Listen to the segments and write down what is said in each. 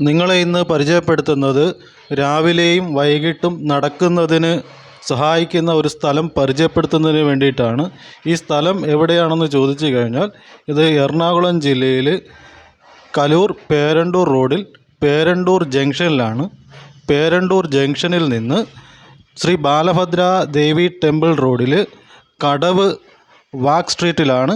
നിങ്ങളെ ഇന്ന് പരിചയപ്പെടുത്തുന്നത് രാവിലെയും വൈകിട്ടും നടക്കുന്നതിന് സഹായിക്കുന്ന ഒരു സ്ഥലം പരിചയപ്പെടുത്തുന്നതിന് വേണ്ടിയിട്ടാണ്. ഈ സ്ഥലം എവിടെയാണെന്ന് ചോദിച്ചു കഴിഞ്ഞാൽ ഇത് എറണാകുളം ജില്ലയിൽ കലൂർ പേരണ്ടൂർ റോഡിൽ പേരണ്ടൂർ ജംഗ്ഷനിലാണ്. പേരണ്ടൂർ ജംഗ്ഷനിൽ നിന്ന് ശ്രീ ബാലഭദ്ര ദേവി ടെമ്പിൾ റോഡിൽ കടവ് വാക്ക് സ്ട്രീറ്റിലാണ്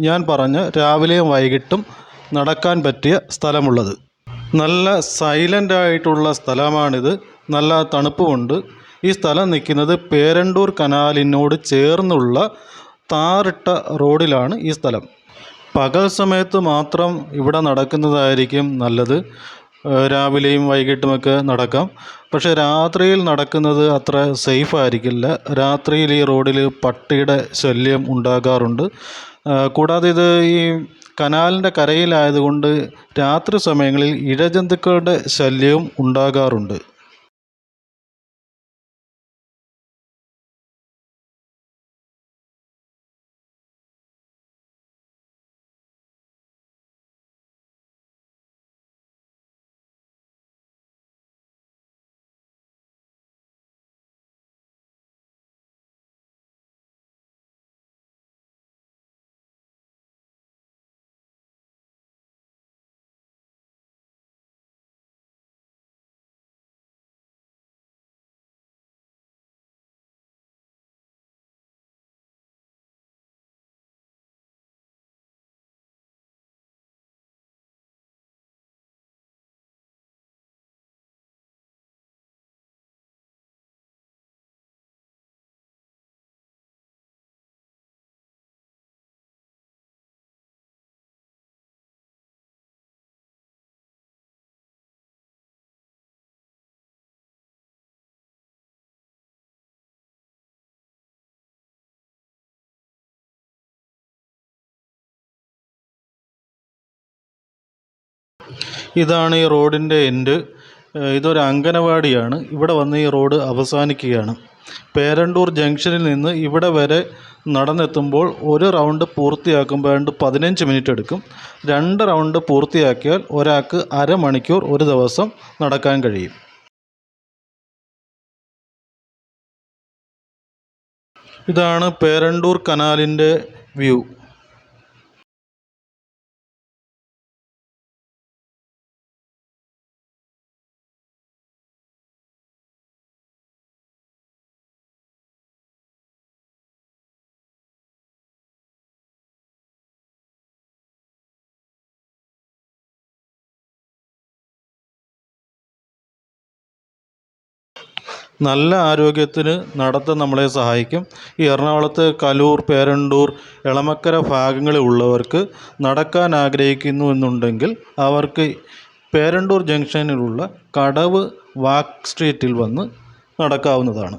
ഞാൻ പറഞ്ഞ രാവിലെയും വൈകിട്ടും നടക്കാൻ പറ്റിയ സ്ഥലമുള്ളത്. നല്ല സൈലന്റ് ആയിട്ടുള്ള സ്ഥലമാണിത്. നല്ല തണുപ്പുമുണ്ട്. ഈ സ്ഥലം നിൽക്കുന്നത് പേരണ്ടൂർ കനാലിനോട് ചേർന്നുള്ള താറിട്ട റോഡിലാണ് ഈ സ്ഥലം. പകൽ സമയത്ത് മാത്രം ഇവിടെ നടക്കുന്നതായിരിക്കും നല്ലത്. രാവിലെയും വൈകിട്ടുമൊക്കെ നടക്കാം. പക്ഷേ രാത്രിയിൽ നടക്കുന്നത് അത്ര സേഫ് ആയിരിക്കില്ല. രാത്രിയിൽ ഈ റോഡിൽ പട്ടിയുടെ ശല്യം ഉണ്ടാകാറുണ്ട്. കൂടാതെ ഇത് ഈ കനാലിന്റെ കരയിലായതുകൊണ്ട് രാത്രി സമയങ്ങളിൽ ഇഴജന്തുക്കളുടെ ശല്യവും ഉണ്ടാകാറുണ്ട്. ഇതാണ് ഈ റോഡിന്റെ എൻഡ്. ഇതൊരു അങ്കനവാടിയാണ്. ഇവിടെ വന്ന് ഈ റോഡ് അവസാനിക്കുകയാണ്. പേരണ്ടൂർ ജംഗ്ഷനിൽ നിന്ന് ഇവിടെ വരെ നടന്നെത്തുമ്പോൾ ഒരു റൗണ്ട് പൂർത്തിയാക്കുമ്പോൾ രണ്ട് പതിനഞ്ച് മിനിറ്റ് എടുക്കും. രണ്ട് റൗണ്ട് പൂർത്തിയാക്കിയാൽ ഒരാൾക്ക് അരമണിക്കൂർ ഒരു ദിവസം നടക്കാൻ കഴിയും. ഇതാണ് പേരണ്ടൂർ കനാലിന്റെ വ്യൂ. നല്ല ആരോഗ്യത്തിന് നടത്തം നമ്മളെ സഹായിക്കും. ഈ എറണാകുളത്ത് കലൂർ പേരണ്ടൂർ എളമക്കര ഭാഗങ്ങളിൽ ഉള്ളവർക്ക് നടക്കാൻ ആഗ്രഹിക്കുന്നു എന്നുണ്ടെങ്കിൽ അവർക്ക് പേരണ്ടൂർ ജംഗ്ഷനിലുള്ള കടവ് വാക്ക് സ്ട്രീറ്റിൽ വന്ന് നടക്കാവുന്നതാണ്.